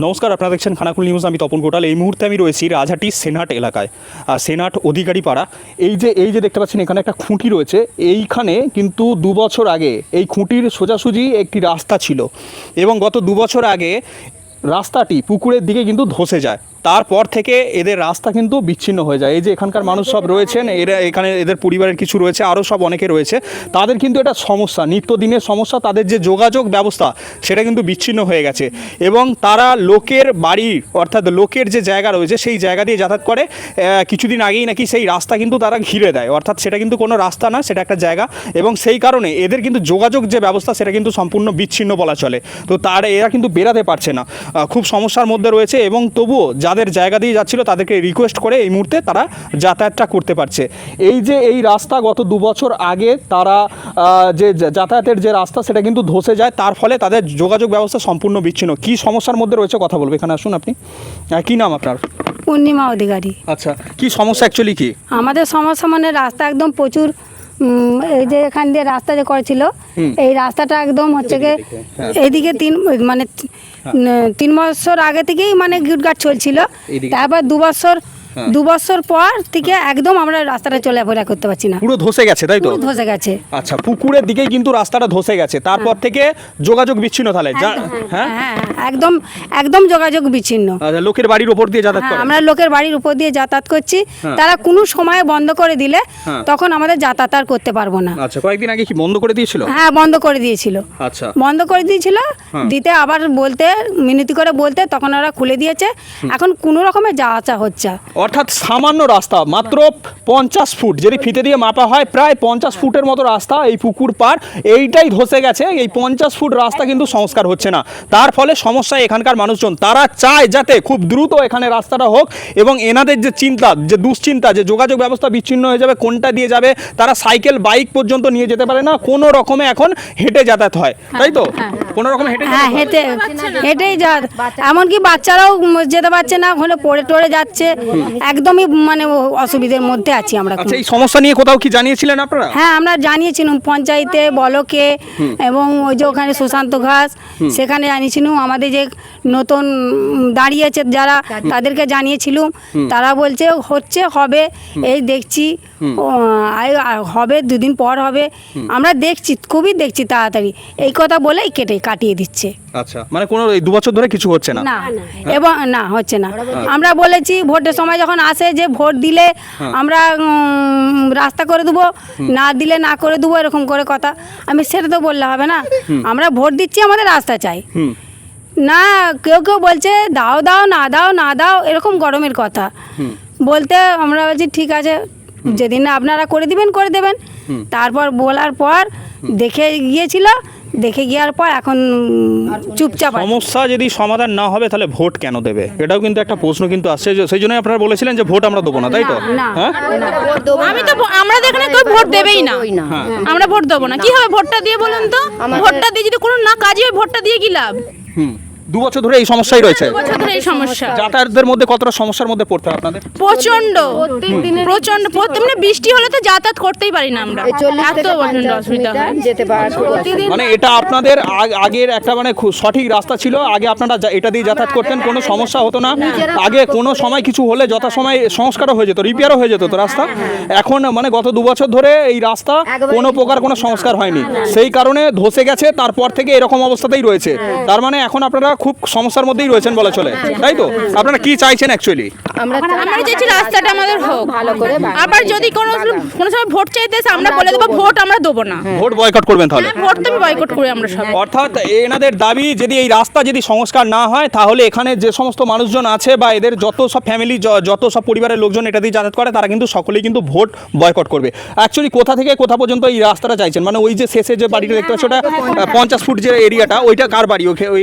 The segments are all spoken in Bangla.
নমস্কার, আপনারা দেখছেন খানাকুল নিউজ, আমি তপন গোটাল। এই মুহূর্তে আমি রয়েছি রাজহাটি সেনাট এলাকায় আর সেনাট অধিকারী পাড়া এই যে এই যে দেখতে পাচ্ছেন, এখানে একটা খুঁটি রয়েছে। এইখানে কিন্তু দু বছর আগে এই খুঁটির সোজাসুজি একটি রাস্তা ছিল এবং গত দু বছর আগে রাস্তাটি পুকুরের দিকে কিন্তু ধসে যায়। তারপর থেকে এদের রাস্তা কিন্তু বিচ্ছিন্ন হয়ে যায়। এই যে এখানকার মানুষ সব রয়েছেন, এরা এখানে এদের পরিবারের কিছু রয়েছে, আরও সব অনেকে রয়েছে। তাদের কিন্তু এটা সমস্যা, নিত্যদিনের সমস্যা, তাদের যে যোগাযোগ ব্যবস্থা, সেটা কিন্তু বিচ্ছিন্ন হয়ে গেছে। এবং তারা লোকের বাড়ি, অর্থাৎ লোকের যে জায়গা রয়েছে, সেই জায়গা দিয়ে যাতায়াত করে কিছুদিন আগেই নাকি সেই রাস্তা কিন্তু তারা ঘিরে দেয়। অর্থাৎ সেটা কিন্তু কোনো রাস্তা না, সেটা একটা জায়গা। এবং সেই কারণে এদের কিন্তু যোগাযোগ যে ব্যবস্থা, সেটা কিন্তু সম্পূর্ণ বিচ্ছিন্ন বলা চলে। তো তার, এরা কিন্তু বেরাতে পারছে না। খুব সমস্যার মধ্যে রয়েছে এবং তবুও যাদের জায়গা দিয়ে যাচ্ছিল তাদেরকে রিকোয়েস্ট করে এই মুহূর্তে তারা যাতায়াতটা করতে পারছে। এই যে এই রাস্তা গত দু বছর আগে তারা যে যাতায়াতের যে রাস্তা সেটা কিন্তু ধসে যায় তার ফলে তাদের যোগাযোগ ব্যবস্থা সম্পূর্ণ বিচ্ছিন্ন। কি সমস্যার মধ্যে রয়েছে কথা বলব? এখানে আসুন আপনি। কি নাম আপনার? পূর্ণিমা অধিকারী। আচ্ছা কি সমস্যা অ্যাকচুয়ালি কি? আমাদের সমস্যা মানে রাস্তা একদম প্রচুর এই যে এখান দিয়ে রাস্তা যে করেছিল এই রাস্তাটা একদম হচ্ছে গিয়ে এইদিকে তিন মানে তিন বছর আগে থেকেই মানে গিট গিটগাট চলছিল। তারপর দু বছর দু বছর পর থেকে একদম আমরা রাস্তাটা চলাফেরা করতে পারছি না। পুরো ধসে গেছে তাই তো? পুরো ধসে গেছে। আচ্ছা পুকুরের দিকেই কিন্তু রাস্তাটা ধসে গেছে। তারপর থেকে যোগাযোগ বিচ্ছিন্ন তাহলে হ্যাঁ হ্যাঁ? একদম একদম যোগাযোগ বিচ্ছিন্ন। আচ্ছা, লোকের বাড়ির ওপর দিয়ে যাতায়াত হ্যাঁ, করে। আমরা লোকের বাড়ির উপর দিয়ে যাতায়াত করছি। হ্যাঁ। তারা কোনো সময় বন্ধ করে দিলে হ্যাঁ। তখন আমাদের যাতায়াত আর করতে পারব না। আচ্ছা কয়েকদিন আগে কি বন্ধ করে দিয়েছিল? হ্যাঁ বন্ধ করে দিয়েছিল। আচ্ছা। বন্ধ করে দিয়েছিল হ্যাঁ। দিতে আবার বলতে মিনতি করে বলতে তখন ওরা খুলে দিয়েছে। এখন কোনো রকমের যাওয়া আসা হচ্ছে। অর্থাৎ সামান্য রাস্তা মাত্র পঞ্চাশ ফুট যদি ফিতে দিয়ে মাপা হয় প্রায় পঞ্চাশ ফুটের মতো রাস্তা এই পুকুর পার এইটাই ধসে গেছে এই পঞ্চাশ ফুট রাস্তা কিন্তু সংস্কার হচ্ছে না। তার ফলে সমস্যা এখানকার মানুষজন। তারা চায় যাতে খুব দ্রুত এখানে রাস্তাটা হোক এবং এনাদের যে চিন্তা যে দুশ্চিন্তা যে যোগাযোগ ব্যবস্থা বিচ্ছিন্ন হয়ে যাবে কোনটা দিয়ে যাবে তারা সাইকেল বাইক পর্যন্ত নিয়ে যেতে পারে না কোনো রকমে এখন হেঁটে যাতায়াত হয়। তাই তো? কোনো রকমে হেঁটে হ্যাঁ হেঁটে হেঁটেই যা এমনকি বাচ্চারাও যেতে পারছে না হলে পড়ে টড়ে যাচ্ছে। একদমই মানে অসুবিধার মধ্যে আছি আমরা আচ্ছা এই সমস্যা নিয়ে কোথাও কি জানিয়েছিলেন আপনারা? হ্যাঁ আমরা জানিয়েছিলাম পঞ্চায়েতে বলকে এবং ওই যে ওখানে সুশান্ত ঘাস সেখানে জানিয়েছিলাম আমাদের যে নতুন দাঁড়িয়েছে যারা তাদেরকে জানিয়েছিলাম তারা বলছে হচ্ছে হবে এই দেখছি হবে দুদিন পর হবে। আমরা দেখছি খুবই দেখছি তাড়াতাড়ি। এই কথা বলেই কেটে কাটিয়ে দিচ্ছে। আচ্ছা মানে কোনো এই দু বছর ধরে কিছু হচ্ছে না? না এবং না হচ্ছে না। আমরা বলেছি ভোটের সময় যখন আসে যে ভোট দিলে আমরা রাস্তা করে দেবো না দিলে না করে দেবো এরকম করে কথা। আমি সেটা তো বললে হবে না। আমরা ভোট দিচ্ছি আমাদের রাস্তা চাই। না কেউ কেউ বলছে দাও দাও না দাও না দাও এরকম গরমের কথা। বলতে আমরা বলছি ঠিক আছে যেদিন আপনারা করে দিবেন করে দেবেন। তারপর বলার পর দেখে গিয়েছিল দেখে গিয়ার পর এখন চুপচাপ সমস্যা যদি সমাধান না হবে তাহলে ভোট কেন দেবে? এটাও কিন্তু একটা প্রশ্ন কিন্তু আসছে যে- সেই জন্য আপনারা বলেছিলেন যে ভোট আমরা দেবো না তাই তো? হ্যাঁ? আমি তো আমরা তো এখানে কেউ ভোট দেবেই না। আমরা ভোট দেবো না। কি হবে ভোটটা দিয়ে বলুন তো? ভোটটা দিয়ে যদি কোনো না কাজই হয় ভোটটা দিয়ে কি লাভ? হুম। দু বছর ধরে এই সমস্যাই রয়েছে। বছর ধরে এই সমস্যা। যাতায়াতের মধ্যে কতটা সমস্যার মধ্যে পড়তে হয় আপনাদের? প্রচণ্ড প্রচণ্ড মানে বৃষ্টি হলে তো যাতায়াত করতেই পারি না আমরা। এত প্রচণ্ড অসুবিধা হয়। যেতে পারব। মানে এটা আপনাদের আগের একটা মানে খুব সঠিক রাস্তা ছিল। আগে আপনারা এটা দিয়ে যাতায়াত করতেন কোনো সমস্যা হতো না। আগে কোনো সময় কিছু হলে যথাসময় সংস্কারও হয়ে যেত রিপেয়ারও হয়ে যেত তো রাস্তা। এখন মানে গত দু বছর ধরে এই রাস্তা কোনো প্রকার কোনো সংস্কার হয়নি। সেই কারণে ধসে গেছে তারপর থেকে এরকম অবস্থাতেই রয়েছে। তার মানে এখন আপনারা খুব সমস্যার মধ্যেই রয়েছেন বলা চলে। তাই তো? আপনারা কি চাইছেন অ্যাকচুয়ালি আমরা আমরা চাইছি রাস্তাটা আমাদের হোক। ভালো করে আবার যদি কোনো কোনো সময় ভোট চাইতে আমরা বলে দেবো ভোট আমরা দেবো না। ভোট বয়কট করবেন তাহলে। হ্যাঁ, ভোট তো আমি বয়কট করি আমরা সব। অর্থাৎ এনাদের দাবি যদি এই রাস্তা যদি সংস্কার না হয় তাহলে এখানে যে সমস্ত মানুষজন আছে বা এদের যত সব ফ্যামিলি যত সব পরিবারের লোকজন এটা দিয়ে যাতায়াত করে তারা কিন্তু সকলেই কিন্তু ভোট বয়কট করবে। অ্যাকচুয়ালি কোথা থেকে কোথা পর্যন্ত এই রাস্তাটা চাইছেন? মানে ওই যে শেষে যে বাড়িটা দেখতে পাচ্ছি ওটা পঞ্চাশ ফুট যে এরিয়াটা ওইটা কার বাড়ি? ওকে ওই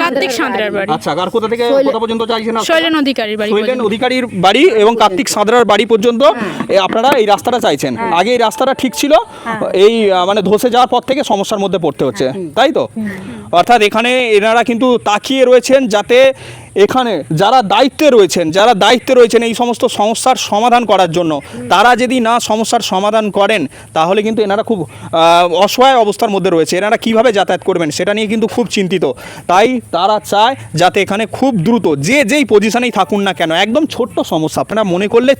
কার্তিক সাঁতরার বাড়ি। আচ্ছা আর কোথা থেকে কোথা পর্যন্ত চাইছেন আপনারা? শৈলেন অধিকারীর বাড়ি শৈলেন অধিকারীর বাড়ি এবং কার্তিক সাঁতরার বাড়ি পর্যন্ত। আপনারা এই রাস্তাটা চাইছেন। আগে এই রাস্তাটা ঠিক ছিল। এই মানে ধসে যাওয়ার পর থেকে সমস্যার মধ্যে পড়তে হচ্ছে। তাই তো? অর্থাৎ এখানে এনারা কিন্তু তাকিয়ে রয়েছেন যাতে এখানে যারা দায়িত্বে রয়েছেন, যারা দায়িত্বে রয়েছেন এই সমস্ত সমস্যার সমাধান করার জন্য, তারা যদি না সমস্যার সমাধান করেন, তাহলে কিন্তু এনারা খুব অসহায় অবস্থার মধ্যে রয়েছে। এনারা কীভাবে যাতায়াত করবেন সেটা নিয়ে কিন্তু খুব চিন্তিত। তাই তারা চায় যাতে এখানে খুব দ্রুত, যে যেই পজিশনেই থাকুন না কেন, একদম ছোট্ট সমস্যা, আপনারা মনে করলে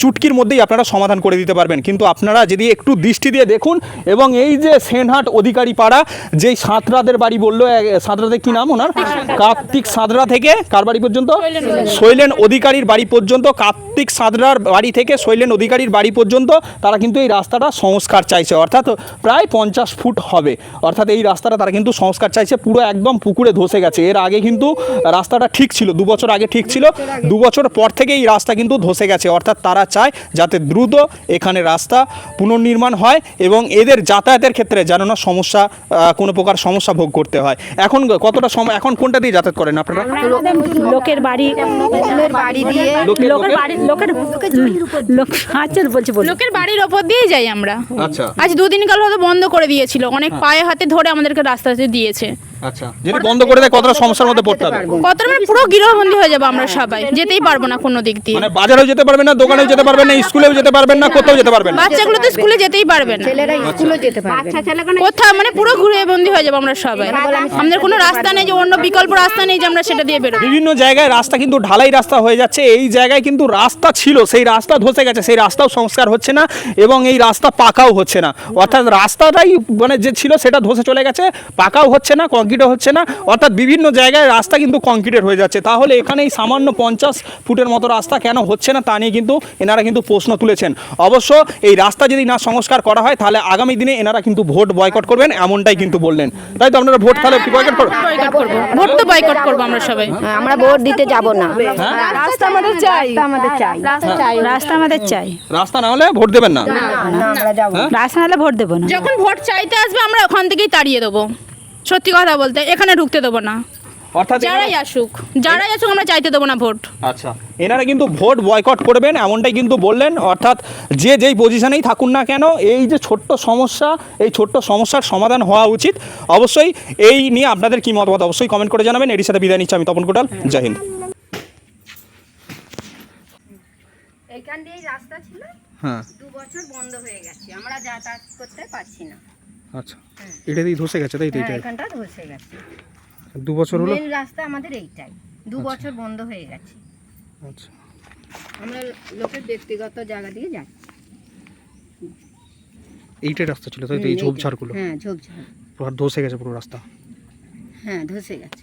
চুটকির মধ্যেই আপনারা সমাধান করে দিতে পারবেন। কিন্তু আপনারা যদি একটু দৃষ্টি দিয়ে দেখুন, এবং এই যে সেনহাট অধিকারী পাড়া যেই সাঁতরাদের বাড়ি বলল এক- সাঁতরাদের কি নাম ওনার? কার্তিক সাঁতরা থেকে, কার বাড়ি পর্যন্ত? শৈলেন অধিকারীর বাড়ি পর্যন্ত। কার্তিক সাঁতরার বাড়ি থেকে শৈলেন অধিকারীর বাড়ি পর্যন্ত। তারা কিন্তু এই রাস্তাটা সংস্কার চাইছে। অর্থাৎ প্রায় পঞ্চাশ ফুট হবে। অর্থাৎ এই রাস্তাটা তারা কিন্তু সংস্কার চাইছে। পুরো একদম পুকুরে ধসে গেছে। এর আগে কিন্তু রাস্তাটা ঠিক ছিল। দু বছর আগে ঠিক ছিল। দু বছর পর থেকে এই রাস্তা কিন্তু ধসে গেছে। অর্থাৎ তারা চায় যাতে দ্রুত এখানে রাস্তা পুনর্নির্মাণ হয় এবং এদের যাতায়াতের ক্ষেত্রে যেন না সমস্যা কোনো প্রকার সমস্যা ভোগ করতে হয়। এখন কতটা সময় এখন কোনটা দিয়ে যাতায়াত করেন আপনারা? লোকের বাড়ি। লোকের বাড়ি দিয়ে। লোকের? বাড়ি লোকের লোক আচ্ছা বলছি বলছি। লোকের বাড়ির ওপর দিয়ে যাই আমরা। আচ্ছা। আজ দুদিন কাল হয়তো বন্ধ করে দিয়েছিল। অনেক পায়ে হাতে ধরে আমাদেরকে রাস্তাতে দিয়েছে। আচ্ছা। যদি বন্ধ করে দেয় কতটা সমস্যার মধ্যে পড়তে হবে? কত মানে পুরো গৃহবন্দী হয়ে যাব আমরা সবাই। যেতেই পারব না কোনো দিক দিয়ে। মানে বাজারেও যেতে পারবেন না দোকানেও যেতে পারবেন না স্কুলেও যেতে পারবেন না কোথাও যেতে পারবেন না। বাচ্চাগুলো তো স্কুলে যেতেই পারবে না। ছেলেরা স্কুলে যেতে পারবে কোথাও মানে পুরো ঘুরে বন্দি হয়ে যাব আমরা সবাই। আমাদের কোনো রাস্তা নেই যে অন্য বিকল্প রাস্তা নেই যে আমরা সেটা দিয়ে বেরোবো। বিভিন্ন জায়গায় রাস্তা কিন্তু ঢালাই রাস্তা হয়ে যাচ্ছে। এই জায়গায় কিন্তু রাস্তা ছিল সেই রাস্তা ধসে গেছে সেই রাস্তাও সংস্কার হচ্ছে না এবং এই রাস্তা পাকাও হচ্ছে না। অর্থাৎ রাস্তাটাই মানে যে ছিল সেটা ধসে চলে গেছে পাকাও হচ্ছে না কংক্রিটও হচ্ছে না অর্থাৎ বিভিন্ন জায়গায় রাস্তা কিন্তু কংক্রিটের হয়ে যাচ্ছে। তাহলে এখানে এই সামান্য পঞ্চাশ ফুটের মতো রাস্তা কেন হচ্ছে না তা নিয়ে কিন্তু এনারা কিন্তু প্রশ্ন তুলেছেন। অবশ্য এই রাস্তা যদি না সংস্কার করা হয় তাহলে আগামী দিনে এনারা কিন্তু ভোট বয়কট করবেন এমনটাই কিন্তু বললেন। তাই তো আপনারা ভোট তাহলে বয়কট করবেন? করব ভোট তো বয়কট করব আমরা সবাই। হ্যাঁ, আমরা ভোট দিতে যাব না। রাস্তা আমাদের চাই। আমাদের চাই। রাস্তা আমাদের চাই। রাস্তা না হলে ভোট দেবেন না। না আমরা যাব। রাস্তা নাহলে ভোট দেবো না। যখন ভোট চাইতে আসবে আমরা ওখান থেকেই তাড়িয়ে দেবো। সত্যি কথা বলতে এখানে ঢুকতে দেবো না। অর্থাৎ যারাই আসুক যারাই আসুক আমরা চাইতে দেবো না ভোট। আচ্ছা এনারা কিন্তু ভোট বয়কট করবেন এমনটাই কিন্তু বললেন। অর্থাৎ যে যেই পজিশনেই থাকুন না কেন এই যে ছোট্ট সমস্যা এই ছোট্ট সমস্যার সমাধান হওয়া উচিত। অবশ্যই এই নিয়ে আপনাদের কি মতামত অবশ্যই কমেন্ট করে জানাবেন। এর সাথে বিদায় নিচ্ছি আমি তপন কোটাল জয় হিন্দ। এখান দিয়েই রাস্তা ছিল। হ্যাঁ। দু বছর বন্ধ হয়ে গেছে আমরা যাতায়াত করতে পারছি না। আচ্ছা। এটা দিয়ে ধসে গেছে তাই তো হ্যাঁ এইটাই এখানটা ধসে গেছে। দু বছর হলো? মেন রাস্তা আমাদের এইটাই। দু বছর বন্ধ হয়ে গেছে। আচ্ছা। আমরা লোকের ব্যক্তিগত জায়গা দিয়ে যাই এইটাই রাস্তা ছিল তাই তো? এই ঝোপঝাড়গুলো? হ্যাঁ ঝোপঝাড়। পুরো ধসে গেছে পুরো রাস্তা? হ্যাঁ ধসে গেছে।